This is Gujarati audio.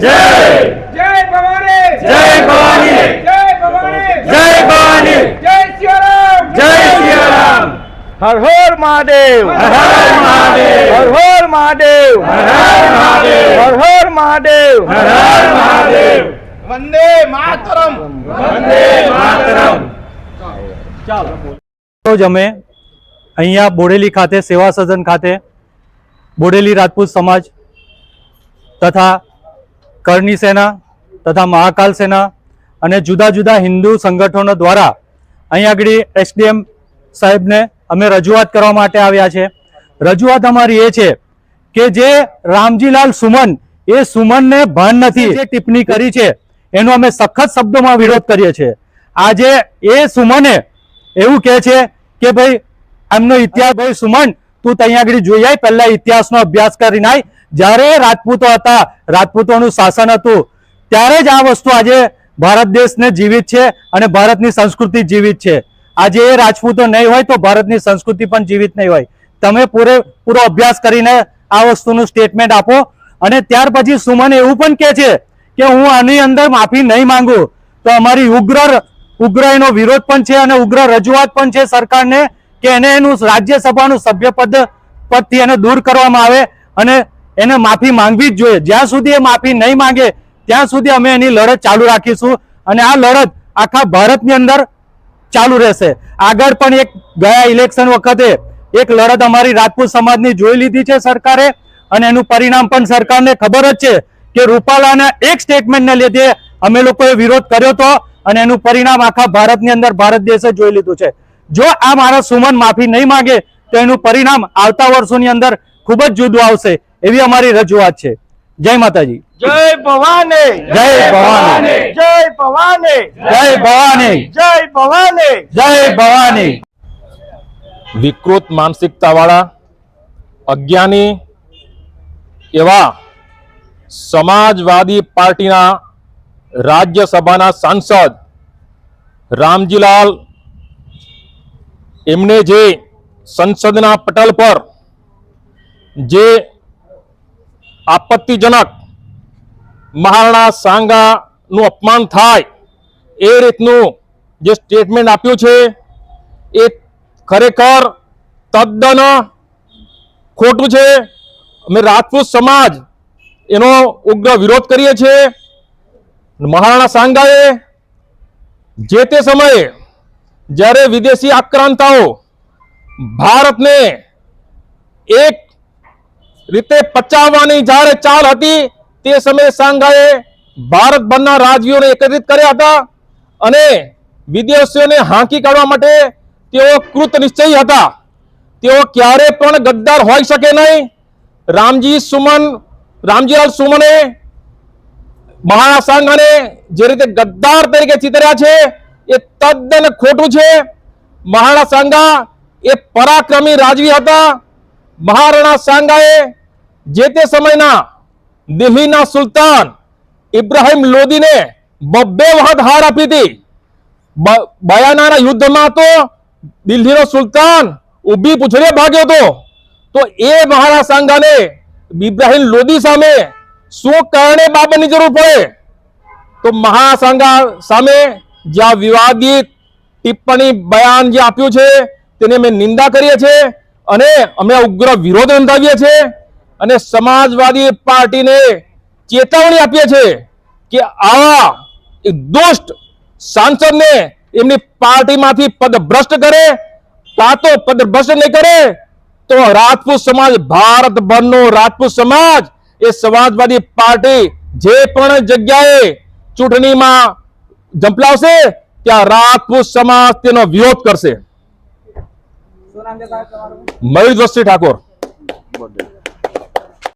જય જય ભવાની. જય ભવાની. જય ભવાની. જય ભવાની. જય સિયારામ. જય સિયારામ. હર હર મહાદેવ. હર હર મહાદેવ. હર હર મહાદેવ. હર હર મહાદેવ. હર હર મહાદેવ. હર હર મહાદેવ. વંદે માતરમ. વંદે માતરમ. રોજ અમે અહીંયા બોડેલી ખાતે સેવા સદન ખાતે બોડેલી રાજપૂત સમાજ તથા કરણી સેના તથા મહાકાલ સેના અને જુદા જુદા હિન્દુ સંગઠનો દ્વારા અહીંયા આગળ એસડીએમ સાહેબને અમે રજૂઆત કરવા માટે આવ્યા છે. રજૂઆત અમારી એ છે કે જે રામજીલાલ સુમન, એ સુમનને ભાન નથી. જે ટિપ્પણી કરી છે, એનો અમે સખત શબ્દોમાં વિરોધ કરીએ છીએ. આજે એ સુમને એવું કહે છે કે ભાઈ, એમનો ઇતિહાસ ભાઈ સુમન, તું ત્યાં આગળ જોઈ આય, પહેલા ઇતિહાસનો અભ્યાસ કરીને આય જ્યારે રાજપૂતો હતા, રાજપૂતોનું શાસન હતું, ત્યારે જ આ વસ્તુ આજે ભારત દેશને જીવિત છે અને ભારતની સંસ્કૃતિ જીવિત છે. આજે એ રાજપૂતો નહીં હોય તો ભારતની સંસ્કૃતિ પણ જીવિત નહીં હોય. તમે પૂરેપૂરો અભ્યાસ કરીને આ વસ્તુનું સ્ટેટમેન્ટ આપો. અને ત્યાર પછી સુમન એવું પણ કહે છે કે હું આની અંદર માફી નહીં માંગુ. તો અમારી ઉગ્ર ઉગ્ર એનો વિરોધ પણ છે અને ઉગ્ર રજૂઆત પણ છે સરકારને કે એને એનું રાજ્યસભાનું સભ્યપદ, પદથી એને દૂર કરવામાં આવે. અને એને માફી માંગવી જ જોઈએ. જ્યાં સુધી એ માફી નહીં માંગે, ત્યાં સુધી અમે એની લડત ચાલુ રાખીશું અને આ લડત આખા ભારતની અંદર ચાલુ રહેશે. આગળ પણ એક ગયા ઇલેક્શન વખતે એક લડત અમારી રાજપૂત સમાજની જોઈ લીધી છે સરકારે અને એનું પરિણામ પણ સરકારને ખબર જ છે કે રૂપાલાના એક સ્ટેટમેન્ટને લીધે અમે લોકોએ વિરોધ કર્યો હતો અને એનું પરિણામ આખા ભારતની અંદર ભારત દેશે જોઈ લીધું છે. જો આ મારા સુમન માફી નહીં માંગે, તો એનું પરિણામ આવતા વર્ષોની અંદર ખૂબ જ જુદું આવશે. એવી અમારી રજૂઆત છે. જય માતાજી. જય ભવાની. જય ભવાની. જય ભવાની. જય ભવાની. જય ભવાની. જય ભવાની. વિકૃત માનસિકતાવાળા અજ્ઞાની એવા સમાજવાદી પાર્ટીના રાજ્યસભાના સાંસદ રામજીલાલ એમને જે સંસદના પટલ પર જે આપત્તિજનક મહારાણા સાંગાનું અપમાન થાય એ રીતનું જે સ્ટેટમેન્ટ આપ્યું છે, એ ખરેખર તદ્દન ખોટું છે. અમે રાજપૂત સમાજ એનો ઉગ્ર વિરોધ કરીએ છીએ. મહારાણા સાંગાએ જે તે સમયે જ્યારે વિદેશી આક્રાંતાઓ ભારતને એક રીતે પચાવવાની જ્યારે ચાલ હતી. તે સમયે સાંઘાએ ભારતભરના રાજવીઓને એકત્રિત કર્યા હતા અને વિદેશીઓને હાંકી કાઢવા માટે તેઓ કૃત નિશ્ચયી હતા. તેઓ ક્યારે પણ ગદ્દાર હોઈ શકે નહીં. રામજી સુમન, રામજીલાલ સુમને મહારાણા સાંઘાને જે રીતે ગદ્દાર તરીકે ચિતર્યા છે, એ તદ્દન ખોટું છે. મહારાણા સાંઘા એ પરાક્રમી રાજવી હતા. મહારાણા સાંઘાએ જે તે સમયના દિલ્હીના સુલતાન ઇબ્રાહિમ લોદીને બબ્બે વખત હાર આપી હતી. બયાનાના યુદ્ધમાં તો દિલ્હીનો સુલતાન ઊભી પૂછડે ભાગ્યો હતો. તો એ મહારાણા સાંઘાને ઇબ્રાહિમ લોદી સામે શું કારણે બાબતની જરૂર પડે? તો મહાસાંગા સામે જ્યાં વિવાદિત ટિપ્પણી બયાન જે આપ્યું છે, તેની અમે નિંદા કરીએ છીએ અને અમે ઉગ્ર વિરોધ નોંધાવીએ છીએ. અને સમાજવાદી પાર્ટીને ચેતવણી આપીએ છીએ કે આવા દુષ્ટ સાંસદને એમની પાર્ટીમાંથી પદભ્રષ્ટ કરે કાં તો પદભ્રષ્ટ નહીં કરે તો રાજપૂત સમાજ ભારતભરનો રાજપૂત સમાજ એ સમાજવાદી પાર્ટી જે પણ જગ્યાએ ચૂંટણીમાં ઝંપલાવશે ત્યાં રાજપૂત સમાજ તેનો વિરોધ કરશે. મયુર દ્રષ્ટિ ઠાકોર.